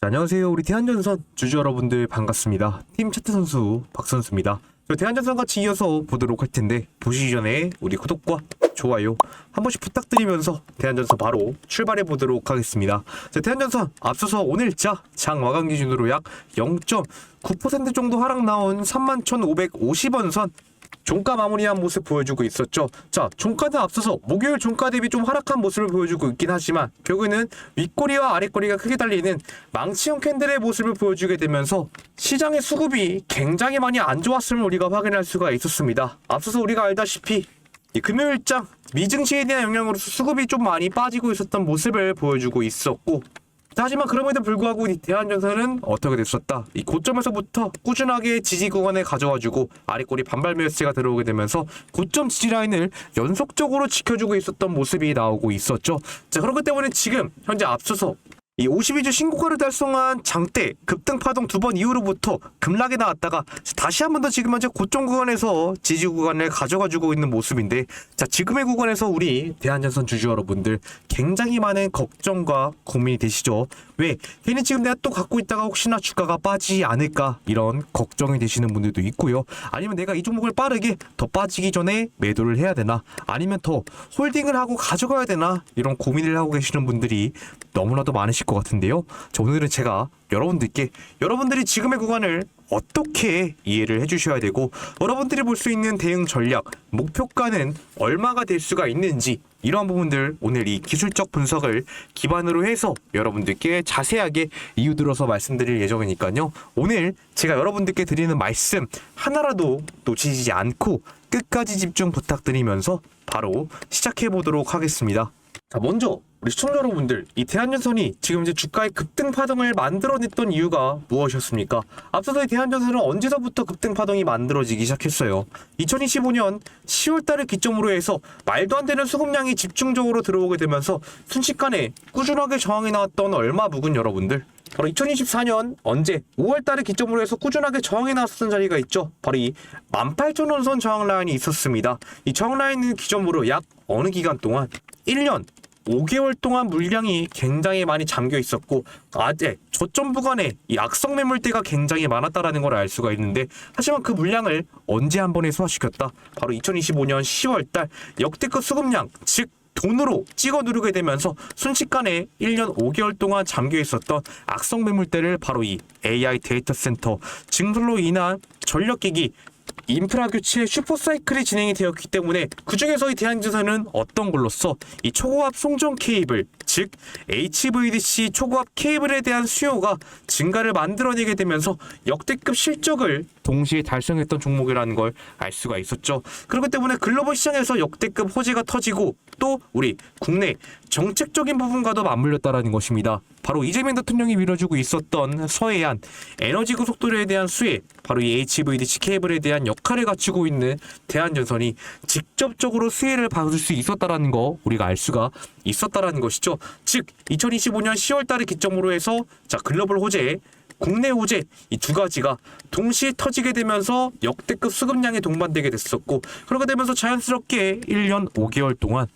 자, 안녕하세요. 우리 대한전선 주주 여러분들 반갑습니다. 팀 차트 선수 박선수입니다. 저 대한전선 같이 이어서 보도록 할 텐데 보시기 전에 우리 구독과 좋아요 한 번씩 부탁드리면서 대한전선 바로 출발해 보도록 하겠습니다. 자, 대한전선 앞서서 오늘자 장 마감 기준으로 약 0.9% 정도 하락 나온 31,550원 선 종가 마무리한 모습 보여주고 있었죠. 자, 종가는 앞서서 목요일 종가 대비 좀 하락한 모습을 보여주고 있긴 하지만 결국에는 윗꼬리와 아랫꼬리가 크게 달리는 망치형 캔들의 모습을 보여주게 되면서 시장의 수급이 굉장히 많이 안 좋았음을 우리가 확인할 수가 있었습니다. 앞서서 우리가 알다시피 이 금요일장 미증시에 대한 영향으로서 수급이 좀 많이 빠지고 있었던 모습을 보여주고 있었고 하지만 그럼에도 불구하고 이 대한전선은 어떻게 됐었다. 이 고점에서부터 꾸준하게 지지 구간에 가져와주고 아래꼬리 반발 매수세가 들어오게 되면서 고점 지지 라인을 연속적으로 지켜주고 있었던 모습이 나오고 있었죠. 자 그렇기 때문에 지금 현재 앞서서 이 52주 신고가를 달성한 장대 급등 파동 두 번 이후로부터 급락에 나왔다가 다시 한 번 더 지금 현재 고점 구간에서 지지 구간을 가져가주고 있는 모습인데 자 지금의 구간에서 우리 대한전선 주주 여러분들 굉장히 많은 걱정과 고민이 되시죠 왜 괜히 지금 내가 또 갖고 있다가 혹시나 주가가 빠지지 않을까 이런 걱정이 되시는 분들도 있고요. 아니면 내가 이 종목을 빠르게 더 빠지기 전에 매도를 해야 되나? 아니면 더 홀딩을 하고 가져가야 되나? 이런 고민을 하고 계시는 분들이 너무나도 많으실 것 같은데요. 자, 오늘은 제가 여러분들께 여러분들이 지금의 구간을 어떻게 이해를 해주셔야 되고 여러분들이 볼 수 있는 대응 전략 목표가는 얼마가 될 수가 있는지 이러한 부분들 오늘 이 기술적 분석을 기반으로 해서 여러분들께 자세하게 이유 들어서 말씀드릴 예정이니까요. 오늘 제가 여러분들께 드리는 말씀 하나라도 놓치지 않고 끝까지 집중 부탁드리면서 바로 시작해 보도록 하겠습니다. 자, 먼저 우리 시청자 여러분들, 이 대한전선이 지금 이제 주가의 급등 파동을 만들어냈던 이유가 무엇이었습니까? 앞서서 이 대한전선은 언제서부터 급등 파동이 만들어지기 시작했어요. 2025년 10월달을 기점으로 해서 말도 안 되는 수급량이 집중적으로 들어오게 되면서 순식간에 꾸준하게 저항이 나왔던 얼마 묵은 여러분들. 바로 2024년 언제 5월달을 기점으로 해서 꾸준하게 저항이 나왔었던 자리가 있죠. 바로 이 18,000원 선 저항 라인이 있었습니다. 이 저항 라인을 기점으로 약 어느 기간 동안 1년 5개월 동안 물량이 굉장히 많이 잠겨 있었고 아재 저점 구간에 이 악성 매물대가 굉장히 많았다라는 걸 알 수가 있는데 하지만 그 물량을 언제 한 번에 소화시켰다? 바로 2025년 10월 달 역대급 수급량 즉 돈으로 찍어 누르게 되면서 순식간에 1년 5개월 동안 잠겨 있었던 악성 매물대를 바로 이 AI 데이터 센터 증설로 인한 전력기기 인프라 교체 슈퍼사이클이 진행이 되었기 때문에 그 중에서 이 대한전선은 어떤 걸로써 이 초고압 송전 케이블 즉 HVDC 초고압 케이블에 대한 수요가 증가를 만들어내게 되면서 역대급 실적을 동시에 달성했던 종목이라는 걸 알 수가 있었죠. 그렇기 때문에 글로벌 시장에서 역대급 호재가 터지고 또 우리 국내 정책적인 부분과도 맞물렸다라는 것입니다. 바로 이재명 대통령이 밀어주고 있었던 서해안 에너지 고속도로에 대한 수혜, 바로 이 HVDC 케이블에 대한 역할을 갖추고 있는 대한전선이 직접적으로 수혜를 받을 수 있었다라는 거 우리가 알 수가 있었다라는 것이죠. 즉 2025년 10월달을 기점으로 해서 자 글로벌 호재 국내 호재 이 두 가지가 동시에 터지게 되면서 역대급 수급량이 동반되게 됐었고 그렇게 되면서 자연스럽게 1년 5개월 동안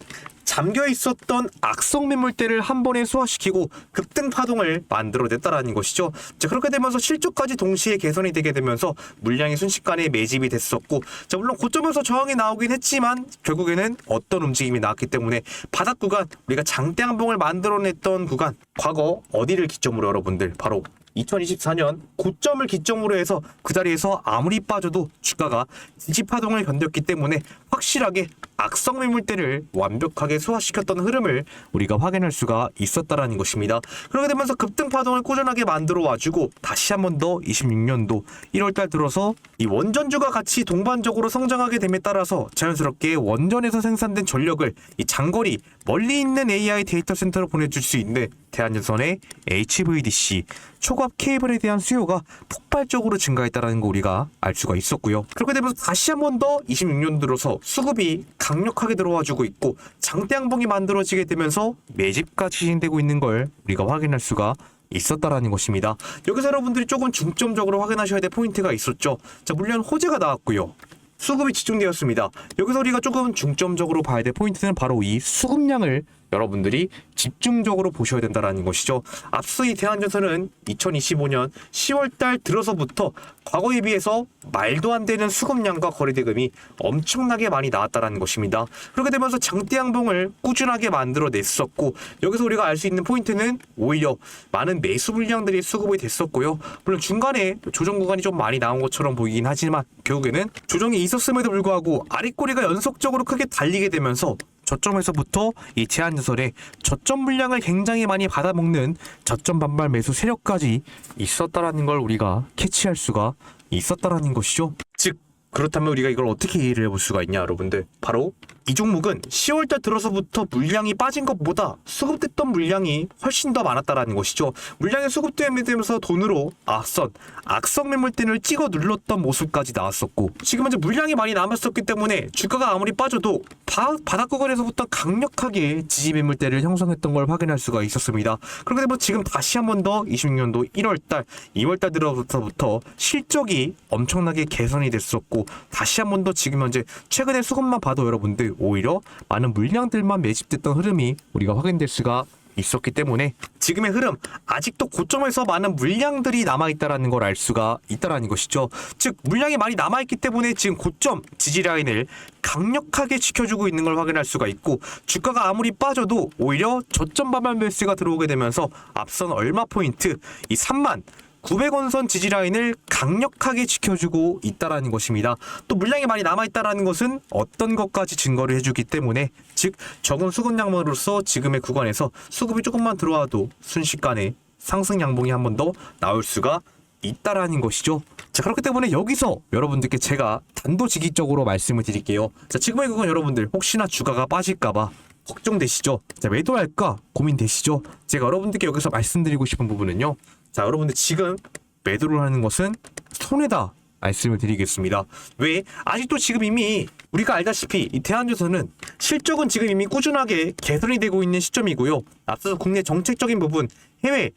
잠겨 있었던 악성 매물대를 한 번에 소화시키고 급등 파동을 만들어냈다라는 것이죠. 자 그렇게 되면서 실적까지 동시에 개선이 되게 되면서 물량이 순식간에 매집이 됐었고 자 물론 고점에서 저항이 나오긴 했지만 결국에는 어떤 움직임이 나왔기 때문에 바닥 구간 우리가 장대 항봉을 만들어냈던 구간 과거 어디를 기점으로 여러분들 바로 2024년 고점을 기점으로 해서 그 자리에서 아무리 빠져도 주가가 지지 파동을 견뎠기 때문에 확실하게 악성 매물대를 완벽하게 소화시켰던 흐름을 우리가 확인할 수가 있었다라는 것입니다. 그렇게 되면서 급등 파동을 꾸준하게 만들어 와주고 다시 한 번 더 26년도 1월달 들어서 이 원전주가 같이 동반적으로 성장하게 됨에 따라서 자연스럽게 원전에서 생산된 전력을 이 장거리 멀리 있는 AI 데이터 센터로 보내줄 수 있는 대한전선의 HVDC 초과압 케이블에 대한 수요가 폭발적으로 증가했다는 거 우리가 알 수가 있었고요. 그렇게 되면서 다시 한 번 더 26년 들어서 수급이 강력하게 들어와주고 있고 장대 항봉이 만들어지게 되면서 매집가 추진되고 있는 걸 우리가 확인할 수가 있었다라는 것입니다. 여기서 여러분들이 조금 중점적으로 확인하셔야 될 포인트가 있었죠. 자, 물론 호재가 나왔고요. 수급이 집중되었습니다. 여기서 우리가 조금 중점적으로 봐야 될 포인트는 바로 이 수급량을 여러분들이 집중적으로 보셔야 된다라는 것이죠. 앞서 이 대한전선은 2025년 10월달 들어서부터 과거에 비해서 말도 안 되는 수급량과 거래대금이 엄청나게 많이 나왔다라는 것입니다. 그렇게 되면서 장대 양봉을 꾸준하게 만들어냈었고 여기서 우리가 알 수 있는 포인트는 오히려 많은 매수 물량들이 수급이 됐었고요. 물론 중간에 조정 구간이 좀 많이 나온 것처럼 보이긴 하지만 결국에는 조정이 있었음에도 불구하고 아랫꼬리가 연속적으로 크게 달리게 되면서 저점에서부터 이 제한전설의 저점 물량을 굉장히 많이 받아먹는 저점 반발 매수 세력까지 있었다라는 걸 우리가 캐치할 수가 있었다라는 것이죠. 즉 그렇다면 우리가 이걸 어떻게 이해를 해볼 수가 있냐 여러분들 바로 이 종목은 10월달 들어서부터 물량이 빠진 것보다 수급됐던 물량이 훨씬 더 많았다라는 것이죠. 물량이 수급되면서 돈으로 악선 악성 매물대를 찍어 눌렀던 모습까지 나왔었고 지금 현재 물량이 많이 남았었기 때문에 주가가 아무리 빠져도 바, 바닥 구간에서부터 강력하게 지지 매물대를 형성했던 걸 확인할 수가 있었습니다. 그렇게 되면 지금 다시 한 번 더 26년도 1월달 2월달 들어서부터 실적이 엄청나게 개선이 됐었고 다시 한 번 더 지금 현재 최근의 수급만 봐도 여러분들 오히려 많은 물량들만 매집됐던 흐름이 우리가 확인될 수가 있었기 때문에 지금의 흐름 아직도 고점에서 많은 물량들이 남아있다라는 걸 알 수가 있다라는 것이죠. 즉 물량이 많이 남아있기 때문에 지금 고점 지지 라인을 강력하게 지켜주고 있는 걸 확인할 수가 있고 주가가 아무리 빠져도 오히려 저점 반발 매수가 들어오게 되면서 앞선 얼마 포인트 이 3만 900원 선 지지 라인을 강력하게 지켜주고 있다라는 것입니다. 또 물량이 많이 남아 있다라는 것은 어떤 것까지 증거를 해주기 때문에 즉 적은 수급 양모로서 지금의 구간에서 수급이 조금만 들어와도 순식간에 상승 양봉이 한 번 더 나올 수가 있다라는 것이죠. 자 그렇기 때문에 여기서 여러분들께 제가 단도직입적으로 말씀을 드릴게요. 자 지금의 구간 여러분들 혹시나 주가가 빠질까봐 걱정되시죠? 자 매도할까 고민되시죠? 제가 여러분들께 여기서 말씀드리고 싶은 부분은요. 자 여러분들 지금 매도를 하는 것은 손해다 말씀을 드리겠습니다. 왜? 아직도 지금 이미 우리가 알다시피 이 대한주에서는 실적은 지금 이미 꾸준하게 개선이 되고 있는 시점이고요. 앞서서 국내 정책적인 부분, 해외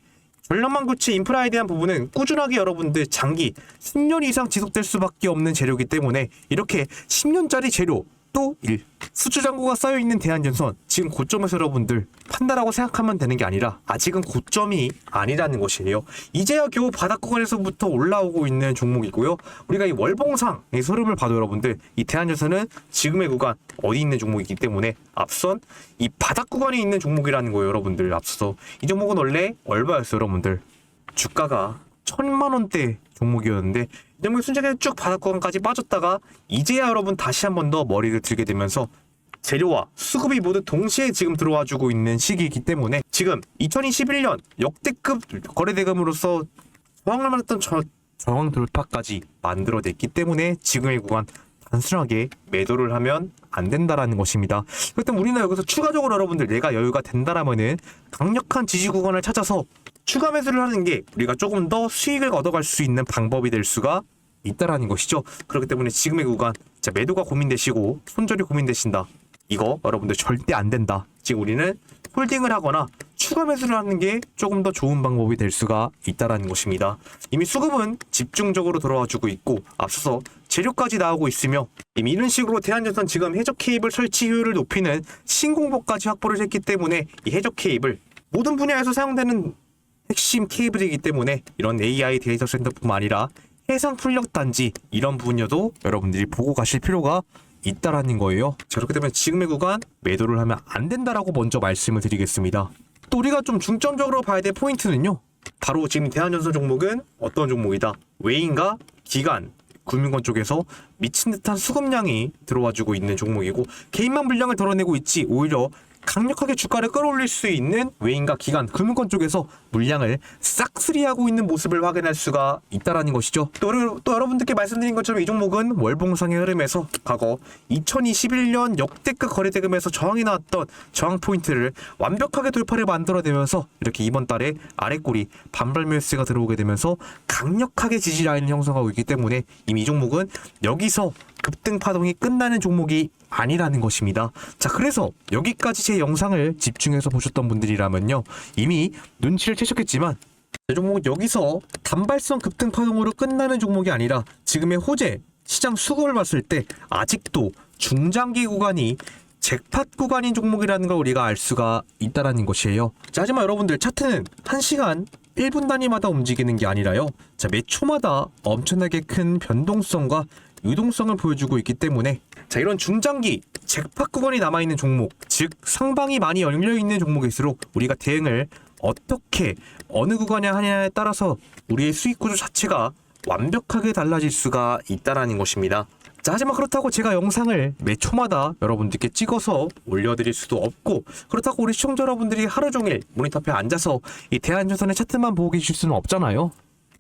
전력망 교체 인프라에 대한 부분은 꾸준하게 여러분들 장기 10년 이상 지속될 수밖에 없는 재료이기 때문에 이렇게 10년짜리 재료 또 1. 수주 잔고가 쌓여 있는 대한전선 지금 고점에서 여러분들 판다라고 생각하면 되는 게 아니라 아직은 고점이 아니라는 것이에요. 이제야 겨우 바닥 구간에서부터 올라오고 있는 종목이고요. 우리가 이 월봉상 의 흐름을 봐도 여러분들 이 대한전선은 지금의 구간 어디 있는 종목이기 때문에 앞선 이 바닥 구간에 있는 종목이라는 거예요, 여러분들. 앞서 이 종목은 원래 얼마였어요, 여러분들? 주가가 천만 원대 종목이었는데 이 종목이 순식간에 쭉 바닥구간까지 빠졌다가 이제야 여러분 다시 한 번 더 머리를 들게 되면서 재료와 수급이 모두 동시에 지금 들어와 주고 있는 시기이기 때문에 지금 2021년 역대급 거래대금으로서 저항을 만했던 저, 저항 돌파까지 만들어냈기 때문에 지금의 구간 단순하게 매도를 하면 안 된다라는 것입니다. 그렇다면 우리는 여기서 추가적으로 여러분들 내가 여유가 된다라면은 강력한 지지 구간을 찾아서 추가 매수를 하는 게 우리가 조금 더 수익을 얻어갈 수 있는 방법이 될 수가 있다라는 것이죠. 그렇기 때문에 지금의 구간 자 매도가 고민되시고 손절이 고민되신다. 이거 여러분들 절대 안 된다. 지금 우리는 홀딩을 하거나 추가 매수를 하는 게 조금 더 좋은 방법이 될 수가 있다라는 것입니다. 이미 수급은 집중적으로 들어와 주고 있고 앞서서 재료까지 나오고 있으며 이미 이런 식으로 대한전선 지금 해적 케이블 설치 효율을 높이는 신공보까지 확보를 했기 때문에 이 해적 케이블 모든 분야에서 사용되는 핵심 케이블이기 때문에 이런 AI 데이터 센터뿐만 아니라 해상 풍력 단지 이런 분야도 여러분들이 보고 가실 필요가 있다라는 거예요. 자, 그렇게 되면 지금의 구간 매도를 하면 안 된다라고 먼저 말씀을 드리겠습니다. 또 우리가 좀 중점적으로 봐야 될 포인트는요. 바로 지금 대한전선 종목은 어떤 종목이다. 외인과 기관 금융권 쪽에서 미친 듯한 수급량이 들어와주고 있는 종목이고 개인만 물량을 덜어내고 있지 오히려 강력하게 주가를 끌어올릴 수 있는 외인과 기관 금융권 쪽에서 물량을 싹쓸이하고 있는 모습을 확인할 수가 있다라는 것이죠. 또, 또 여러분들께 말씀드린 것처럼 이 종목은 월봉상의 흐름에서 과거 2021년 역대급 거래대금에서 저항이 나왔던 저항 포인트를 완벽하게 돌파를 만들어내면서 이렇게 이번 달에 아래꼬리 반발 매수가 들어오게 되면서 강력하게 지지 라인을 형성하고 있기 때문에 이미 이 종목은 여기서 급등 파동이 끝나는 종목이 아니라는 것입니다. 자, 그래서 여기까지 제 영상을 집중해서 보셨던 분들이라면요. 이미 눈치를 채셨겠지만 이 종목은 여기서 단발성 급등 파동으로 끝나는 종목이 아니라 지금의 호재 시장 수급을 봤을 때 아직도 중장기 구간이 잭팟 구간인 종목이라는 걸 우리가 알 수가 있다라는 것이에요. 자, 하지만 여러분들 차트는 1시간 1분 단위마다 움직이는 게 아니라요. 자, 매 초마다 엄청나게 큰 변동성과 유동성을 보여주고 있기 때문에 자, 이런 중장기 잭팟 구간이 남아 있는 종목, 즉 상방이 많이 열려 있는 종목일수록 우리가 대응을 어떻게 어느 구간에 하냐에 따라서 우리의 수익 구조 자체가 완벽하게 달라질 수가 있다라는 것입니다. 자, 하지만 그렇다고 제가 영상을 매 초마다 여러분들께 찍어서 올려드릴 수도 없고 그렇다고 우리 시청자 여러분들이 하루 종일 모니터 앞에 앉아서 이 대한전선의 차트만 보고 계실 수는 없잖아요.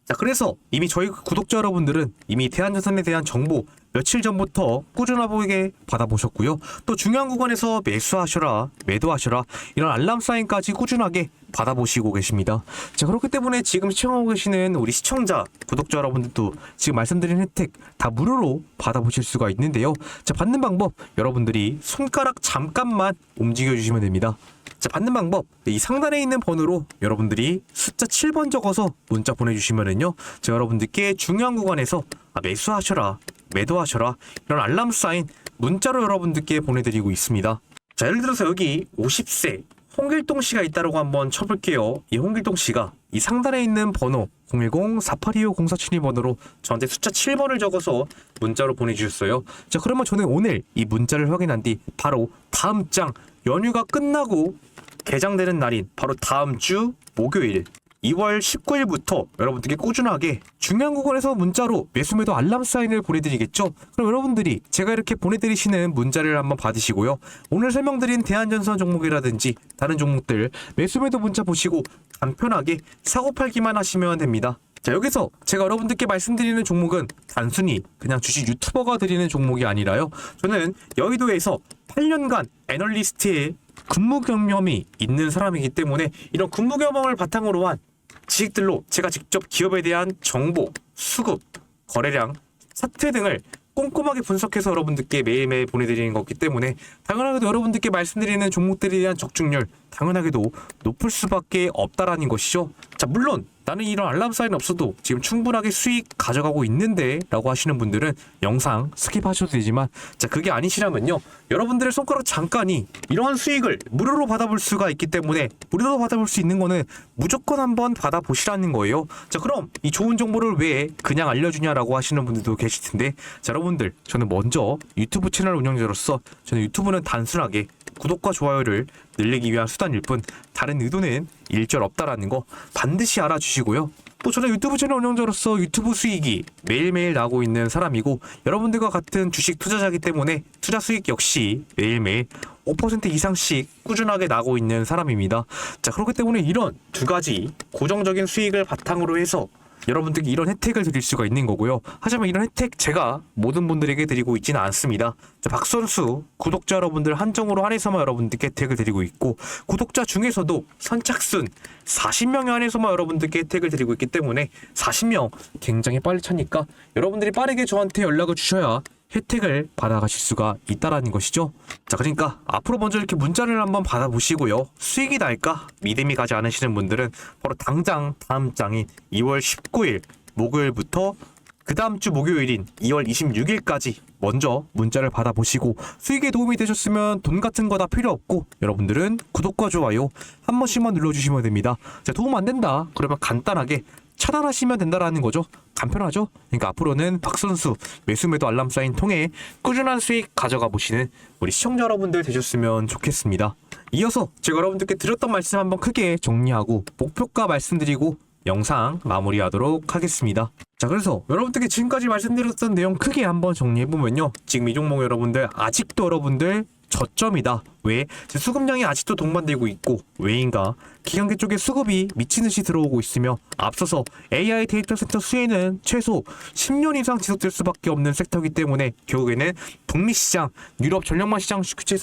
자, 그래서 이미 저희 구독자 여러분들은 이미 대한전선에 대한 정보 며칠 전부터 꾸준하게 받아보셨고요. 또 중요한 구간에서 매수하셔라, 매도하셔라 이런 알람 사인까지 꾸준하게 받아보시고 계십니다. 자, 그렇기 때문에 지금 시청하고 계시는 우리 시청자, 구독자 여러분들도 지금 말씀드린 혜택 다 무료로 받아보실 수가 있는데요. 자, 받는 방법 여러분들이 손가락 잠깐만 움직여 주시면 됩니다. 자, 받는 방법. 이 상단에 있는 번호로 여러분들이 숫자 7번 적어서 문자 보내주시면은요. 제가 여러분들께 중요한 구간에서 아, 매수하셔라, 매도하셔라. 이런 알람 사인 문자로 여러분들께 보내드리고 있습니다. 자, 예를 들어서 여기 50세 홍길동 씨가 있다라고 한번 쳐볼게요. 이 홍길동 씨가 이 상단에 있는 번호 010-4825-0472 번호로 저한테 숫자 7번을 적어서 문자로 보내주셨어요. 자, 그러면 저는 오늘 이 문자를 확인한 뒤 바로 다음 장 연휴가 끝나고 개장되는 날인 바로 다음 주 목요일 2월 19일부터 여러분들께 꾸준하게 중요한 구간에서 문자로 매수매도 알람 사인을 보내드리겠죠. 그럼 여러분들이 제가 이렇게 보내드리시는 문자를 한번 받으시고요. 오늘 설명드린 대한전선 종목이라든지 다른 종목들 매수매도 문자 보시고 간편하게 사고 팔기만 하시면 됩니다. 자 여기서 제가 여러분들께 말씀드리는 종목은 단순히 그냥 주식 유튜버가 드리는 종목이 아니라요. 저는 여의도에서 8년간 애널리스트의 근무 경험이 있는 사람이기 때문에 이런 근무 경험을 바탕으로 한 지식들로 제가 직접 기업에 대한 정보, 수급, 거래량, 사태 등을 꼼꼼하게 분석해서 여러분들께 매일매일 보내드리는 거기 때문에 당연하게도 여러분들께 말씀드리는 종목들에 대한 적중률 당연하게도 높을 수밖에 없다라는 것이죠. 자 물론 나는 이런 알람 사인 없어도 지금 충분하게 수익 가져가고 있는데 라고 하시는 분들은 영상 스킵하셔도 되지만 자 그게 아니시라면요 여러분들의 손가락 잠깐이 이러한 수익을 무료로 받아볼 수가 있기 때문에 무료로 받아볼 수 있는 거는 무조건 한번 받아보시라는 거예요 자 그럼 이 좋은 정보를 왜 그냥 알려주냐라고 하시는 분들도 계실 텐데 자 여러분들 저는 먼저 유튜브 채널 운영자로서 저는 유튜브는 단순하게 구독과 좋아요를 늘리기 위한 수단일 뿐 다른 의도는 일절 없다라는 거 반드시 알아주시고요. 또 저는 유튜브 채널 운영자로서 유튜브 수익이 매일매일 나고 있는 사람이고 여러분들과 같은 주식 투자자이기 때문에 투자 수익 역시 매일매일 5% 이상씩 꾸준하게 나고 있는 사람입니다. 자 그렇기 때문에 이런 두 가지 고정적인 수익을 바탕으로 해서 여러분들께 이런 혜택을 드릴 수가 있는 거고요. 하지만 이런 혜택 제가 모든 분들에게 드리고 있지는 않습니다. 자, 박선수 구독자 여러분들 한정으로 한해서만 여러분들께 혜택을 드리고 있고 구독자 중에서도 선착순 40명에 한해서만 여러분들께 혜택을 드리고 있기 때문에 40명 굉장히 빨리 차니까 여러분들이 빠르게 저한테 연락을 주셔야 혜택을 받아가실 수가 있다라는 것이죠. 자, 그러니까 앞으로 먼저 이렇게 문자를 한번 받아보시고요. 수익이 날까 믿음이 가지 않으시는 분들은 바로 당장 다음 장인 2월 19일 목요일부터 그 다음 주 목요일인 2월 26일까지 먼저 문자를 받아보시고 수익에 도움이 되셨으면 돈 같은 거 다 필요 없고 여러분들은 구독과 좋아요 한 번씩만 눌러주시면 됩니다. 자, 도움 안 된다. 그러면 간단하게 차단하시면 된다라는 거죠. 간편하죠? 그러니까 앞으로는 박선수 매수매도 알람 사인 통해 꾸준한 수익 가져가 보시는 우리 시청자 여러분들 되셨으면 좋겠습니다. 이어서 제가 여러분들께 드렸던 말씀 한번 크게 정리하고 목표가 말씀드리고 영상 마무리하도록 하겠습니다. 자, 그래서 여러분들께 지금까지 말씀드렸던 내용 크게 한번 정리해보면요. 지금 이 종목 여러분들 아직도 여러분들 저점이다. 왜? 제 수급량이 아직도 동반되고 있고 왜인가? 기관계 쪽에 수급이 미친 듯이 들어오고 있으며 앞서서 AI 데이터 센터 수혜는 최소 10년 이상 지속될 수밖에 없는 섹터이기 때문에 결국에는 북미 시장, 유럽 전력망 시장 규제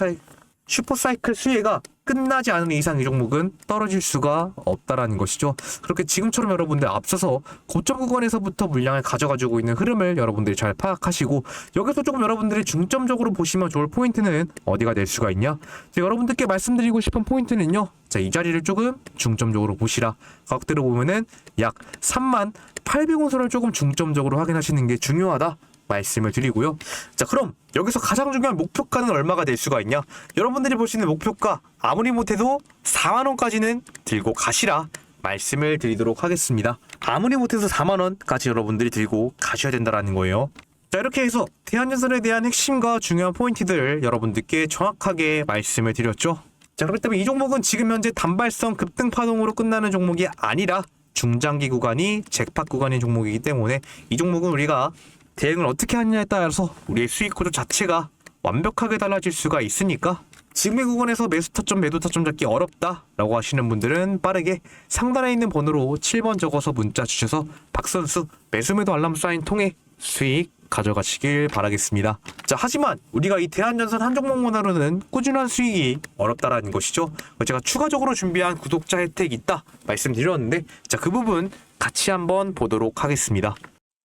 슈퍼사이클 수혜가 끝나지 않은 이상 이 종목은 떨어질 수가 없다라는 것이죠. 그렇게 지금처럼 여러분들 앞서서 고점 구간에서부터 물량을 가져가지고 있는 흐름을 여러분들이 잘 파악하시고 여기서 조금 여러분들이 중점적으로 보시면 좋을 포인트는 어디가 될 수가 있냐? 여러분들께 말씀드리고 싶은 포인트는요. 자, 이 자리를 조금 중점적으로 보시라. 가격대로 보면은 약 3만 800원 선을 조금 중점적으로 확인하시는 게 중요하다. 말씀을 드리고요. 자, 그럼 여기서 가장 중요한 목표가는 얼마가 될 수가 있냐? 여러분들이 보시는 목표가 아무리 못해도 4만 원까지는 들고 가시라 말씀을 드리도록 하겠습니다. 아무리 못해도 4만 원까지 여러분들이 들고 가셔야 된다라는 거예요. 자 이렇게 해서 대한전선에 대한 핵심과 중요한 포인트들 여러분들께 정확하게 말씀을 드렸죠. 자 그렇기 때문에 이 종목은 지금 현재 단발성 급등 파동으로 끝나는 종목이 아니라 중장기 구간이 잭팟 구간인 종목이기 때문에 이 종목은 우리가 대응을 어떻게 하느냐에 따라서 우리의 수익 구조 자체가 완벽하게 달라질 수가 있으니까 지금의 구간에서 매수 타점 매도 타점 잡기 어렵다라고 하시는 분들은 빠르게 상단에 있는 번호로 7번 적어서 문자 주셔서 박선수 매수 매도 알람 사인 통해 수익 가져가시길 바라겠습니다. 자, 하지만 우리가 이 대한전선 한 종목 만으로는 꾸준한 수익이 어렵다라는 것이죠. 제가 추가적으로 준비한 구독자 혜택이 있다 말씀드렸는데, 자, 그 부분 같이 한번 보도록 하겠습니다.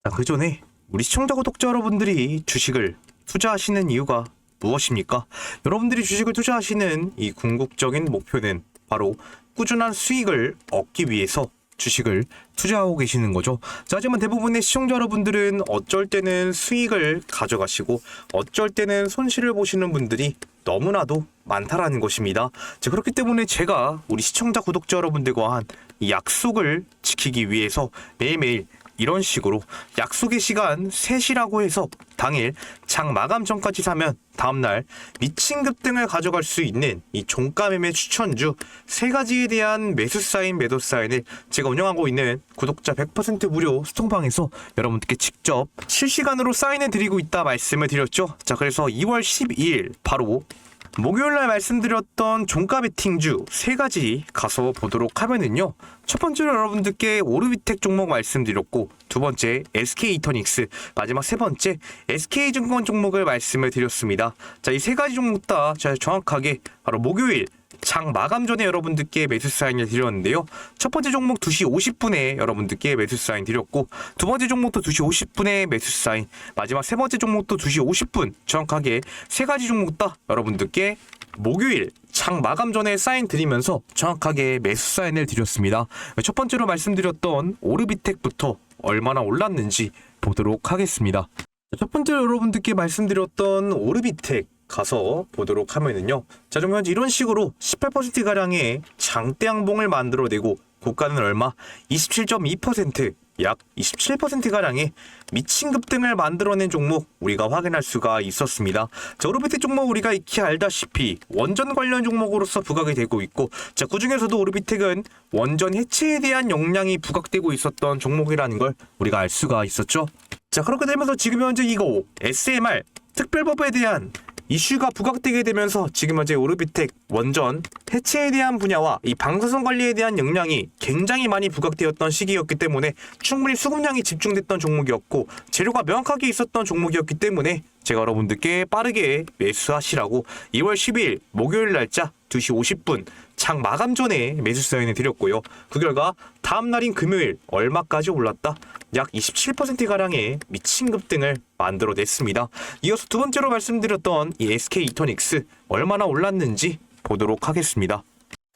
자, 그 전에 우리 시청자 구독자 여러분들이 주식을 투자하시는 이유가 무엇입니까? 여러분들이 주식을 투자하시는 이 궁극적인 목표는 바로 꾸준한 수익을 얻기 위해서 주식을 투자하고 계시는 거죠. 자, 하지만 대부분의 시청자 여러분들은 어쩔 때는 수익을 가져가시고 어쩔 때는 손실을 보시는 분들이 너무나도 많다라는 것입니다. 자, 그렇기 때문에 제가 우리 시청자 구독자 여러분들과 한이 약속을 지키기 위해서 매일매일 이런 식으로 약속의 시간 3시라고 해서 당일 장 마감 전까지 사면 다음날 미친 급등을 가져갈 수 있는 이 종가 매매 추천주 세 가지에 대한 매수 사인 매도 사인을 제가 운영하고 있는 구독자 100% 무료 스통방에서 여러분들께 직접 실시간으로 사인해 드리고 있다 말씀을 드렸죠. 자 그래서 2월 12일 바로 목요일날 말씀드렸던 종가 베팅주 세 가지 가서 보도록 하면은요. 첫 번째로 여러분들께 오르비텍 종목 말씀드렸고 두 번째 SK 이터닉스 마지막 세 번째 SK증권 종목을 말씀을 드렸습니다. 자 이 세 가지 종목 다 제가 정확하게 바로 목요일 장 마감 전에 여러분들께 매수 사인을 드렸는데요. 첫 번째 종목 2시 50분에 여러분들께 매수 사인 드렸고 두 번째 종목도 2시 50분에 매수 사인 마지막 세 번째 종목도 2시 50분 정확하게 세 가지 종목 다 여러분들께 목요일 장 마감 전에 사인 드리면서 정확하게 매수 사인을 드렸습니다. 첫 번째로 말씀드렸던 오르비텍부터 얼마나 올랐는지 보도록 하겠습니다. 첫 번째로 여러분들께 말씀드렸던 오르비텍 가서 보도록 하면은요. 자, 좀 현재 이런 식으로 18%가량의 장대 양봉을 만들어내고 고가는 얼마? 27.2%, 약 27%가량의 미친 급등을 만들어낸 종목 우리가 확인할 수가 있었습니다. 자, 오르비텍 종목 우리가 익히 알다시피 원전 관련 종목으로서 부각이 되고 있고 자, 그중에서도 오르비텍은 원전 해체에 대한 역량이 부각되고 있었던 종목이라는 걸 우리가 알 수가 있었죠. 자, 그렇게 되면서 지금 현재 이거 SMR 특별법에 대한 이슈가 부각되게 되면서 지금 현재 오르비텍 원전 해체에 대한 분야와 이 방사선 관리에 대한 역량이 굉장히 많이 부각되었던 시기였기 때문에 충분히 수급량이 집중됐던 종목이었고 재료가 명확하게 있었던 종목이었기 때문에 제가 여러분들께 빠르게 매수하시라고 2월 10일 목요일 날짜 2시 50분 장 마감 전에 매수 사인을 드렸고요. 그 결과 다음 날인 금요일 얼마까지 올랐다? 약 27%가량의 미친 급등을 만들어냈습니다. 이어서 두 번째로 말씀드렸던 이 SK 이터닉스 얼마나 올랐는지 보도록 하겠습니다.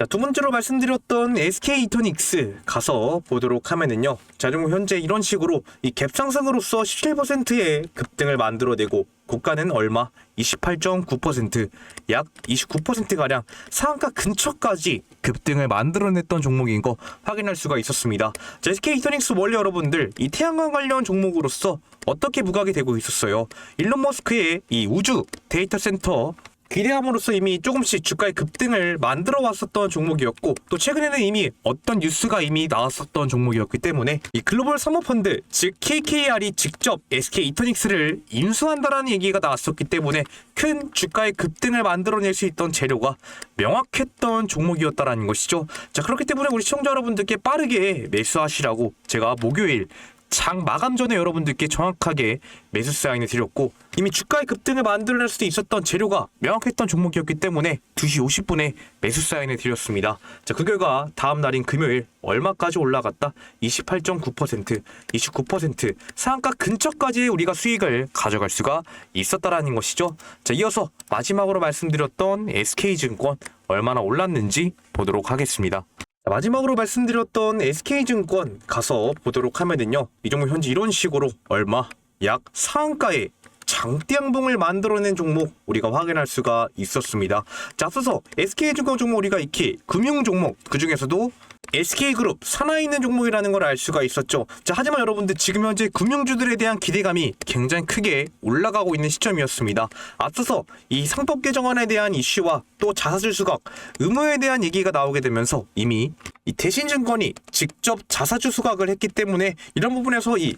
자, 두 번째로 말씀드렸던 SK 이터닉스 가서 보도록 하면은요. 자, 지금 현재 이런 식으로 이 갭 상승으로서 17%의 급등을 만들어내고 고가는 얼마? 28.9%, 약 29%가량 상한가 근처까지 급등을 만들어냈던 종목인 거 확인할 수가 있었습니다. 자, SK 이터닉스 원래 여러분들 이 태양광 관련 종목으로서 어떻게 부각이 되고 있었어요? 일론 머스크의 이 우주 데이터 센터 기대함으로써 이미 조금씩 주가의 급등을 만들어 왔었던 종목이었고 또 최근에는 이미 어떤 뉴스가 이미 나왔었던 종목이었기 때문에 이 글로벌 사모펀드 즉 KKR이 직접 SK 이터닉스를 인수한다라는 얘기가 나왔었기 때문에 큰 주가의 급등을 만들어낼 수 있던 재료가 명확했던 종목이었다라는 것이죠. 자 그렇기 때문에 우리 시청자 여러분들께 빠르게 매수하시라고 제가 목요일 장 마감 전에 여러분들께 정확하게 매수 사인을 드렸고 이미 주가의 급등을 만들어낼 수도 있었던 재료가 명확했던 종목이었기 때문에 2시 50분에 매수 사인을 드렸습니다. 자, 그 결과 다음 날인 금요일 얼마까지 올라갔다? 28.9%, 29% 상한가 근처까지 우리가 수익을 가져갈 수가 있었다라는 것이죠. 자, 이어서 마지막으로 말씀드렸던 SK증권 얼마나 올랐는지 보도록 하겠습니다. 자, 마지막으로 말씀드렸던 SK증권 가서 보도록 하면은요. 이 종목 현재 이런 식으로 얼마? 약 상한가에 장대양봉을 만들어낸 종목 우리가 확인할 수가 있었습니다. 자, 앞서서 SK증권 종목 우리가 익히 금융 종목 그 중에서도 SK그룹 산하에 있는 종목이라는 걸 알 수가 있었죠. 자, 하지만 여러분들 지금 현재 금융주들에 대한 기대감이 굉장히 크게 올라가고 있는 시점이었습니다. 앞서서 이 상법 개정안에 대한 이슈와 또 자사주 수각 의무에 대한 얘기가 나오게 되면서 이미 이 대신증권이 직접 자사주 수각을 했기 때문에 이런 부분에서 이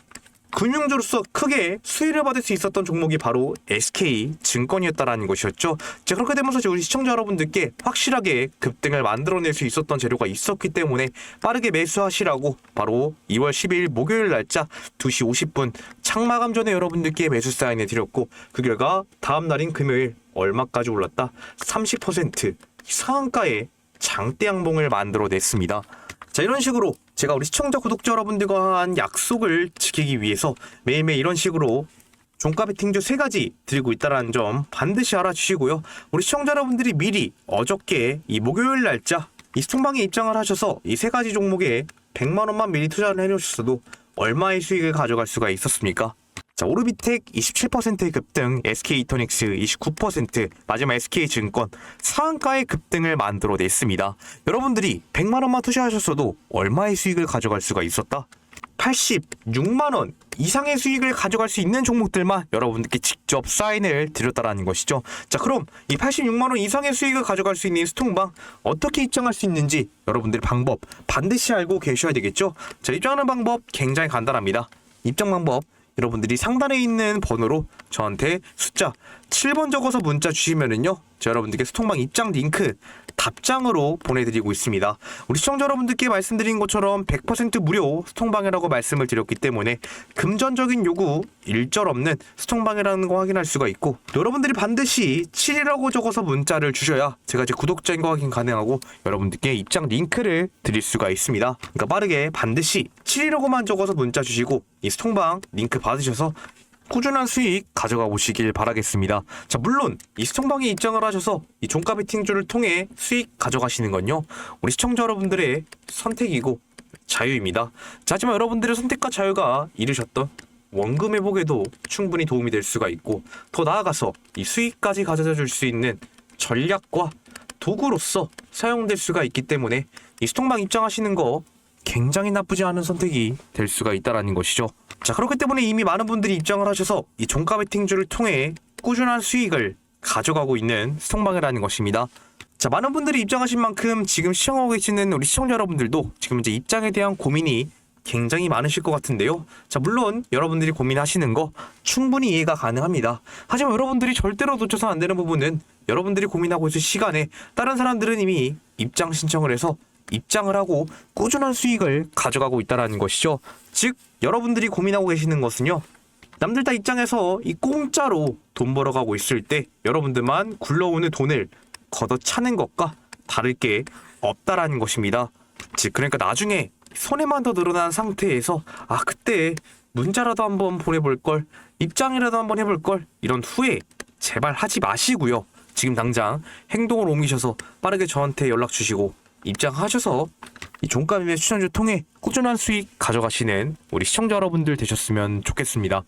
금융주로서 크게 수혜를 받을 수 있었던 종목이 바로 SK 증권이었다라는 것이었죠. 자 그렇게 되면서 우리 시청자 여러분들께 확실하게 급등을 만들어낼 수 있었던 재료가 있었기 때문에 빠르게 매수하시라고 바로 2월 12일 목요일 날짜 2시 50분 창마감 전에 여러분들께 매수 사인해 드렸고 그 결과 다음 날인 금요일 얼마까지 올랐다? 30% 상한가에 장대 양봉을 만들어냈습니다. 자 이런 식으로 제가 우리 시청자 구독자 여러분들과 한 약속을 지키기 위해서 매일매일 이런 식으로 종가 베팅주 세 가지 드리고 있다는 점 반드시 알아주시고요. 우리 시청자 여러분들이 미리 어저께 이 목요일 날짜 이 스통방에 입장을 하셔서 이 세 가지 종목에 100만 원만 미리 투자를 해놓으셨어도 얼마의 수익을 가져갈 수가 있었습니까? 자, 오르비텍 27%의 급등, SK이토닉스 29%, 마지막 SK증권 상한가의 급등을 만들어냈습니다. 여러분들이 100만 원만 투자하셨어도 얼마의 수익을 가져갈 수가 있었다? 86만 원 이상의 수익을 가져갈 수 있는 종목들만 여러분들께 직접 사인을 드렸다라는 것이죠. 자, 그럼 이 86만 원 이상의 수익을 가져갈 수 있는 스통방 어떻게 입장할 수 있는지 여러분들의 방법 반드시 알고 계셔야 되겠죠. 자, 입장하는 방법 굉장히 간단합니다. 입장 방법 여러분들이 상단에 있는 번호로 저한테 숫자 7번 적어서 문자 주시면은요. 저 여러분들께 스통방 입장 링크 답장으로 보내드리고 있습니다. 우리 시청자 여러분들께 말씀드린 것처럼 100% 무료 스통방이라고 말씀을 드렸기 때문에 금전적인 요구 일절 없는 스통방이라는 거 확인할 수가 있고 여러분들이 반드시 7이라고 적어서 문자를 주셔야 제가 이제 구독자인 거 확인 가능하고 여러분들께 입장 링크를 드릴 수가 있습니다. 그러니까 빠르게 반드시 7이라고만 적어서 문자 주시고 이 스통방 링크 받으셔서 꾸준한 수익 가져가 보시길 바라겠습니다. 자, 물론 이 시청방에 입장을 하셔서 이 종가 베팅주를 통해 수익 가져가시는 건요. 우리 시청자 여러분들의 선택이고 자유입니다. 자, 하지만 여러분들의 선택과 자유가 이루셨던 원금 회복에도 충분히 도움이 될 수가 있고 더 나아가서 이 수익까지 가져다 줄 수 있는 전략과 도구로서 사용될 수가 있기 때문에 이 스톡방 입장하시는 거 굉장히 나쁘지 않은 선택이 될 수가 있다라는 것이죠. 자, 그렇기 때문에 이미 많은 분들이 입장을 하셔서 이 종가 베팅주를 통해 꾸준한 수익을 가져가고 있는 스톡방이라는 것입니다. 자, 많은 분들이 입장하신 만큼 지금 시청하고 계시는 우리 시청자 여러분들도 지금 이제 입장에 대한 고민이 굉장히 많으실 것 같은데요. 자, 물론 여러분들이 고민하시는 거 충분히 이해가 가능합니다. 하지만 여러분들이 절대로 놓쳐서 안 되는 부분은 여러분들이 고민하고 있을 시간에 다른 사람들은 이미 입장 신청을 해서 입장을 하고 꾸준한 수익을 가져가고 있다라는 것이죠. 즉, 여러분들이 고민하고 계시는 것은요. 남들 다 입장에서 이 공짜로 돈 벌어가고 있을 때 여러분들만 굴러오는 돈을 걷어차는 것과 다를 게 없다라는 것입니다. 즉 그러니까 나중에 손해만 더 늘어난 상태에서 아 그때 문자라도 한번 보내볼 걸 입장이라도 한번 해볼 걸 이런 후회 제발 하지 마시고요. 지금 당장 행동을 옮기셔서 빠르게 저한테 연락 주시고 입장하셔서 이 종가 매매 추천주 통해 꾸준한 수익 가져가시는 우리 시청자 여러분들 되셨으면 좋겠습니다.